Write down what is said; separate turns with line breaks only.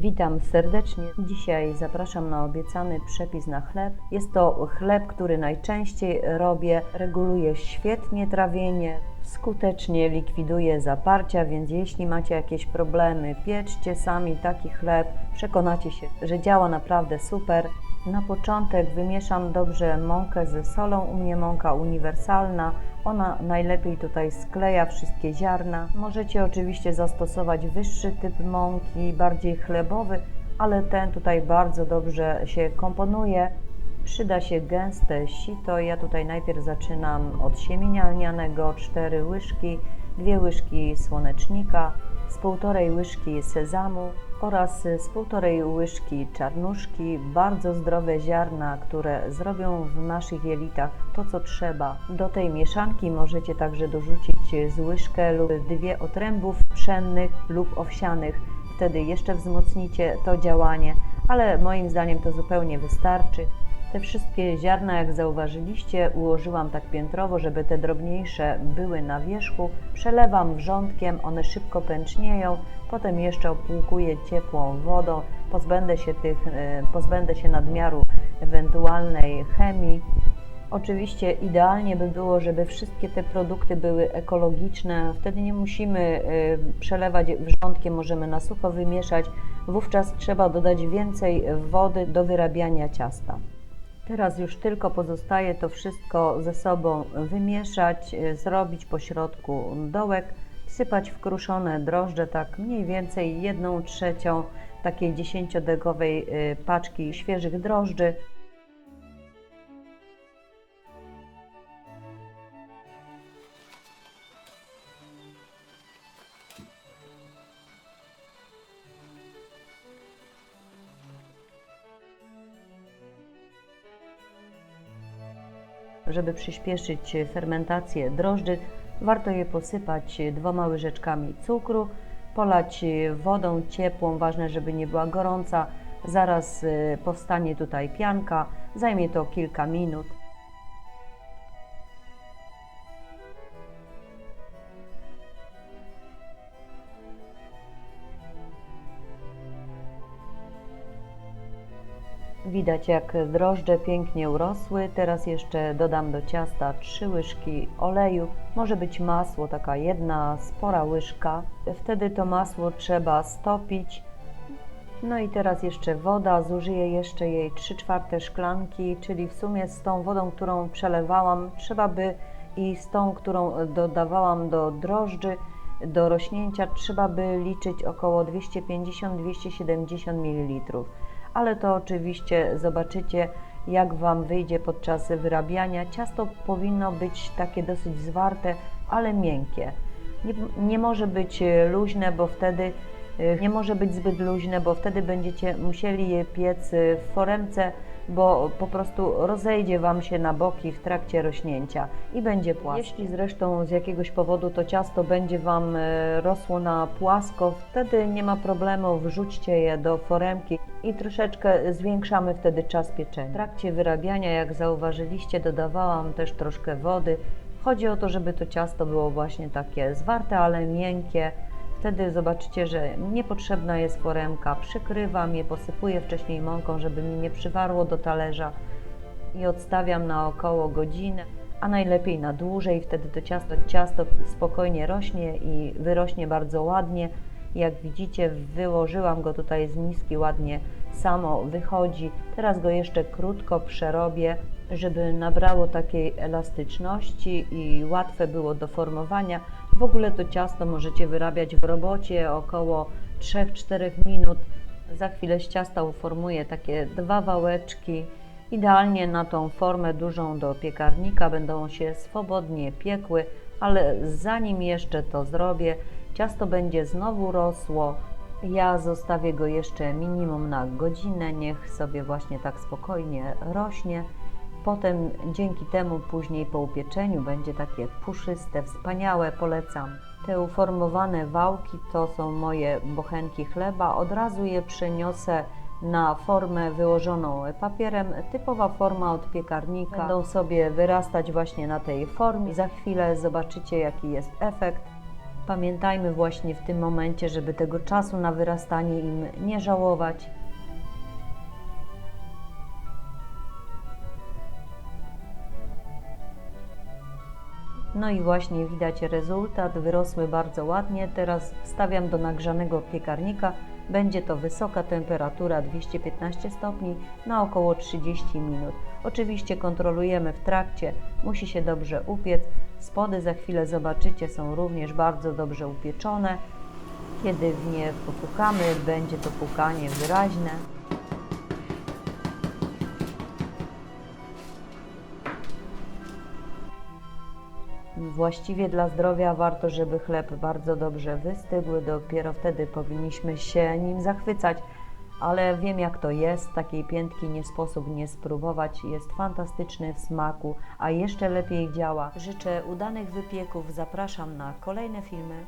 Witam serdecznie. Dzisiaj zapraszam na obiecany przepis na chleb. Jest to chleb, który najczęściej robię. Reguluje świetnie trawienie, skutecznie likwiduje zaparcia, więc jeśli macie jakieś problemy, pieczcie sami taki chleb. Przekonacie się, że działa naprawdę super. Na początek wymieszam dobrze mąkę ze solą. U mnie mąka uniwersalna. Ona najlepiej tutaj skleja wszystkie ziarna. Możecie oczywiście zastosować wyższy typ mąki, bardziej chlebowy, ale ten tutaj bardzo dobrze się komponuje. Przyda się gęste sito. Ja tutaj najpierw zaczynam od siemienia lnianego, 4 łyżki, 2 łyżki słonecznika, z półtorej łyżki sezamu oraz z półtorej łyżki czarnuszki, bardzo zdrowe ziarna, które zrobią w naszych jelitach to, co trzeba. Do tej mieszanki możecie także dorzucić z łyżkę lub dwie otrębów pszennych lub owsianych. Wtedy jeszcze wzmocnicie to działanie, ale moim zdaniem to zupełnie wystarczy. Te wszystkie ziarna, jak zauważyliście, ułożyłam tak piętrowo, żeby te drobniejsze były na wierzchu. Przelewam wrzątkiem, one szybko pęcznieją, potem jeszcze opłukuję ciepłą wodą, pozbędę się, tych, e, pozbędę się nadmiaru ewentualnej chemii. Oczywiście idealnie by było, żeby wszystkie te produkty były ekologiczne, wtedy nie musimy e, przelewać wrzątkiem, możemy na sucho wymieszać. Wówczas trzeba dodać więcej wody do wyrabiania ciasta. Teraz już tylko pozostaje to wszystko ze sobą wymieszać, y, zrobić po środku dołek, sypać w kruszone drożdże, tak mniej więcej 1 trzecią takiej 10-degowej y, paczki świeżych drożdży. Żeby przyspieszyć fermentację drożdży, warto je posypać dwoma łyżeczkami cukru, polać wodą ciepłą, ważne, żeby nie była gorąca. Zaraz y, powstanie tutaj pianka, zajmie to kilka minut. Widać jak drożdże pięknie urosły. Teraz jeszcze dodam do ciasta 3 łyżki oleju. Może być masło, taka jedna spora łyżka. Wtedy to masło trzeba stopić. No i teraz jeszcze woda. Zużyję jeszcze jej 3 czwarte szklanki, czyli w sumie z tą wodą, którą przelewałam, trzeba by i z tą, którą dodawałam do drożdży, do rośnięcia, trzeba by liczyć około 250-270 ml ale to oczywiście zobaczycie, jak Wam wyjdzie podczas wyrabiania. Ciasto powinno być takie dosyć zwarte, ale miękkie. Nie, nie może być luźne, bo wtedy nie może być zbyt luźne, bo wtedy będziecie musieli je piec w foremce bo po prostu rozejdzie Wam się na boki w trakcie rośnięcia i będzie płaskie. Jeśli zresztą z jakiegoś powodu to ciasto będzie Wam e, rosło na płasko, wtedy nie ma problemu, wrzućcie je do foremki i troszeczkę zwiększamy wtedy czas pieczenia. W trakcie wyrabiania, jak zauważyliście, dodawałam też troszkę wody. Chodzi o to, żeby to ciasto było właśnie takie zwarte, ale miękkie, Wtedy zobaczycie, że niepotrzebna jest foremka. Przykrywam je, posypuję wcześniej mąką, żeby mi nie przywarło do talerza i odstawiam na około godzinę, a najlepiej na dłużej. Wtedy to ciasto, ciasto spokojnie rośnie i wyrośnie bardzo ładnie. Jak widzicie, wyłożyłam go tutaj z miski, ładnie samo wychodzi. Teraz go jeszcze krótko przerobię, żeby nabrało takiej elastyczności i łatwe było do formowania. W ogóle to ciasto możecie wyrabiać w robocie około 3-4 minut. Za chwilę z ciasta uformuję takie dwa wałeczki. Idealnie na tą formę dużą do piekarnika będą się swobodnie piekły, ale zanim jeszcze to zrobię, ciasto będzie znowu rosło. Ja zostawię go jeszcze minimum na godzinę, niech sobie właśnie tak spokojnie rośnie. Potem dzięki temu później po upieczeniu będzie takie puszyste, wspaniałe, polecam. Te uformowane wałki to są moje bochenki chleba. Od razu je przeniosę na formę wyłożoną papierem. Typowa forma od piekarnika. Będą sobie wyrastać właśnie na tej formie. Za chwilę zobaczycie jaki jest efekt. Pamiętajmy właśnie w tym momencie, żeby tego czasu na wyrastanie im nie żałować. No i właśnie widać rezultat, wyrosły bardzo ładnie. Teraz wstawiam do nagrzanego piekarnika. Będzie to wysoka temperatura 215 stopni na około 30 minut. Oczywiście kontrolujemy w trakcie, musi się dobrze upiec. Spody za chwilę zobaczycie są również bardzo dobrze upieczone. Kiedy w nie popukamy, będzie to pukanie wyraźne. Właściwie dla zdrowia warto, żeby chleb bardzo dobrze wystygł, dopiero wtedy powinniśmy się nim zachwycać. Ale wiem jak to jest, takiej piętki nie sposób nie spróbować, jest fantastyczny w smaku, a jeszcze lepiej działa. Życzę udanych wypieków, zapraszam na kolejne filmy.